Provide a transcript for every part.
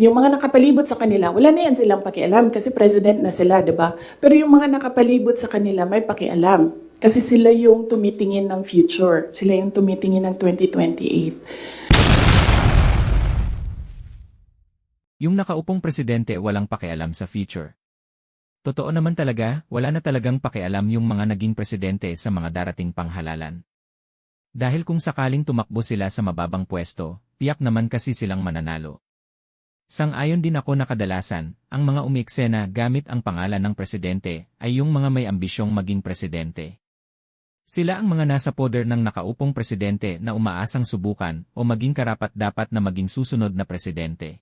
Yung mga nakapalibot sa kanila, wala na yan silang pakialam kasi president na sila, di ba? Pero yung mga nakapalibot sa kanila, may pakialam. Kasi sila yung tumitingin ng future. Sila yung tumitingin ng 2028. Yung nakaupong presidente walang pakialam sa future. Totoo naman talaga, wala na talagang pakialam yung mga naging presidente sa mga darating panghalalan. Dahil kung sakaling tumakbo sila sa mababang pwesto, tiyak naman kasi silang mananalo. Sang-ayon din ako na kadalasan, ang mga umiiksena gamit ang pangalan ng presidente ay yung mga may ambisyong maging presidente. Sila ang mga nasa poder ng nakaupong presidente na umaasang subukan o maging karapat-dapat na maging susunod na presidente.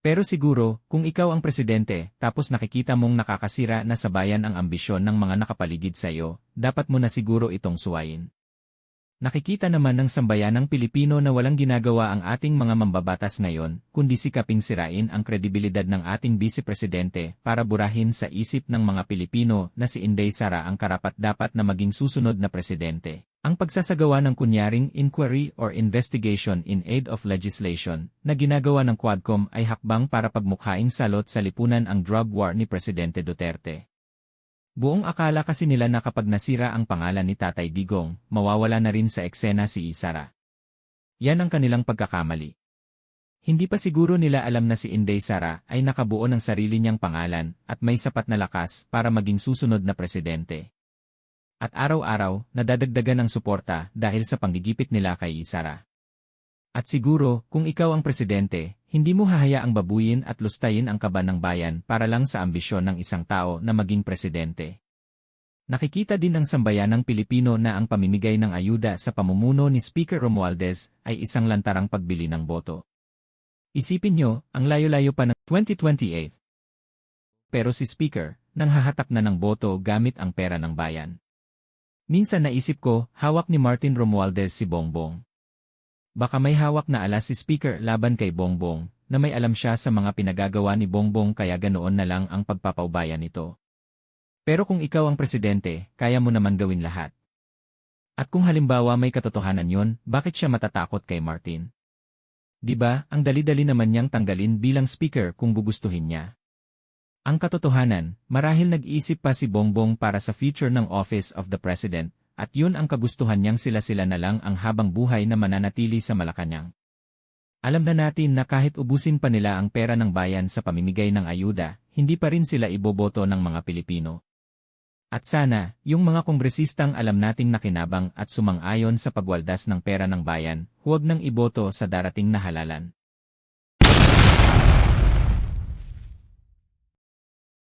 Pero siguro, kung ikaw ang presidente, tapos nakikita mong nakakasira na sabayan ang ambisyon ng mga nakapaligid sa iyo, dapat mo na siguro itong suwayin. Nakikita naman ng sambayanang Pilipino na walang ginagawa ang ating mga mambabatas ngayon, kundi sikaping sirain ang kredibilidad ng ating vice-presidente para burahin sa isip ng mga Pilipino na si Inday Sara ang karapat-dapat na maging susunod na presidente. Ang pagsasagawa ng kunyaring inquiry or investigation in aid of legislation na ginagawa ng Quadcom ay hakbang para pagmukhaing salot sa lipunan ang drug war ni Presidente Duterte. Buong akala kasi nila na kapag nasira ang pangalan ni Tatay Digong, mawawala na rin sa eksena si Isara. Yan ang kanilang pagkakamali. Hindi pa siguro nila alam na si Inday Sara ay nakabuo ng sarili niyang pangalan at may sapat na lakas para maging susunod na presidente. At araw-araw, nadadagdagan ang suporta dahil sa panggigipit nila kay Isara. At siguro, kung ikaw ang presidente, hindi mo hahayaang babuyin at lustayin ang kaban ng bayan para lang sa ambisyon ng isang tao na maging presidente. Nakikita din ng sambayanang Pilipino na ang pamimigay ng ayuda sa pamumuno ni Speaker Romualdez ay isang lantarang pagbili ng boto. Isipin nyo, ang layo-layo pa ng 2028. Pero si Speaker, nang hahatak na ng boto gamit ang pera ng bayan. Minsan naisip ko, hawak ni Martin Romualdez si Bongbong. Baka may hawak na alas si Speaker laban kay Bongbong, na may alam siya sa mga pinagagawa ni Bongbong kaya ganoon na lang ang pagpapaubayan nito. Pero kung ikaw ang presidente, kaya mo naman gawin lahat. At kung halimbawa may katotohanan yon, bakit siya matatakot kay Martin? 'Di ba, ang dali-dali naman niyang tanggalin bilang speaker kung gugustuhin niya. Ang katotohanan, marahil nag-isip pa si Bongbong para sa future ng Office of the President, at yun ang kagustuhan niyang sila-sila na lang ang habang buhay na mananatili sa Malacanang. Alam na natin na kahit ubusin pa nila ang pera ng bayan sa pamimigay ng ayuda, hindi pa rin sila iboboto ng mga Pilipino. At sana, yung mga kongresistang alam nating nakinabang at sumang-ayon sa pagwaldas ng pera ng bayan, huwag nang iboto sa darating na halalan.